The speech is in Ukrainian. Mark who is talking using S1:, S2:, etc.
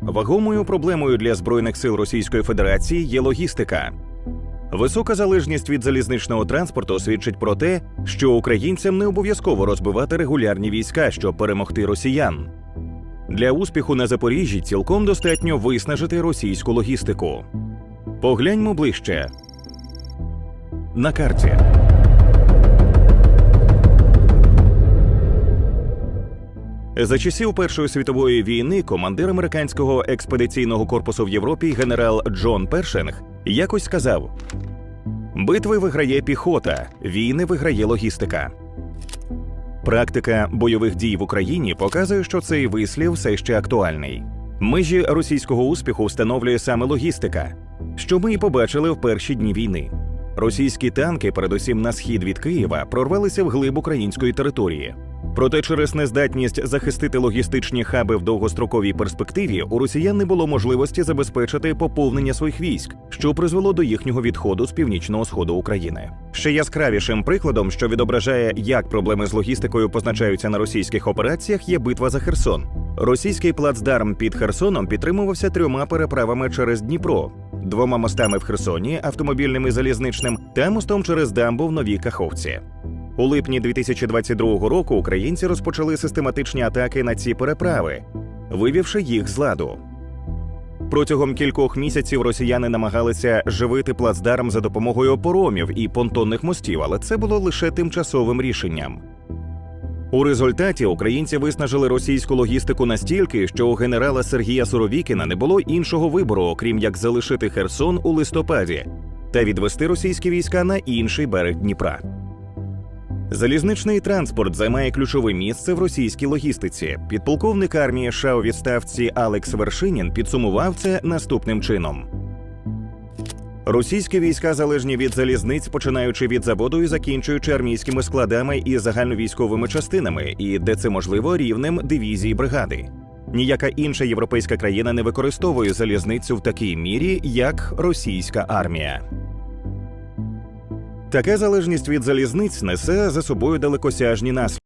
S1: Вагомою проблемою для збройних сил Російської Федерації є логістика. Висока залежність від залізничного транспорту свідчить про те, що українцям не обов'язково розбивати регулярні війська, щоб перемогти росіян. Для успіху на Запоріжжі цілком достатньо виснажити російську логістику. Погляньмо ближче. На карті. За часів Першої світової війни командир американського експедиційного корпусу в Європі генерал Джон Першинг якось сказав: Битви виграє піхота, війни виграє логістика. Практика бойових дій в Україні показує, що цей вислів все ще актуальний. Межі російського успіху встановлює саме логістика, що ми і побачили в перші дні війни. Російські танки, передусім на схід від Києва, прорвалися вглиб української території. Проте через нездатність захистити логістичні хаби в довгостроковій перспективі у росіян не було можливості забезпечити поповнення своїх військ, що призвело до їхнього відходу з північного сходу України. Ще яскравішим прикладом, що відображає, як проблеми з логістикою позначаються на російських операціях, є битва за Херсон. Російський плацдарм під Херсоном підтримувався трьома переправами через Дніпро, двома мостами в Херсоні, автомобільним і залізничним, та мостом через дамбу в Новій Каховці. У липні 2022 року українці розпочали систематичні атаки на ці переправи, вивівши їх з ладу. Протягом кількох місяців росіяни намагалися живити плацдарм за допомогою поромів і понтонних мостів, але це було лише тимчасовим рішенням. У результаті українці виснажили російську логістику настільки, що у генерала Сергія Суровікіна не було іншого вибору, окрім як залишити Херсон у листопаді та відвести російські війська на інший берег Дніпра. Залізничний транспорт займає ключове місце в російській логістиці. Підполковник армії США у відставці Алекс Вершинін підсумував це наступним чином. Російські війська залежні від залізниць, починаючи від заводу і закінчуючи армійськими складами і загальновійськовими частинами, і де це можливо рівнем дивізії бригади. Ніяка інша європейська країна не використовує залізницю в такій мірі, як російська армія. Така залежність від залізниць несе за собою далекосяжні наслідки.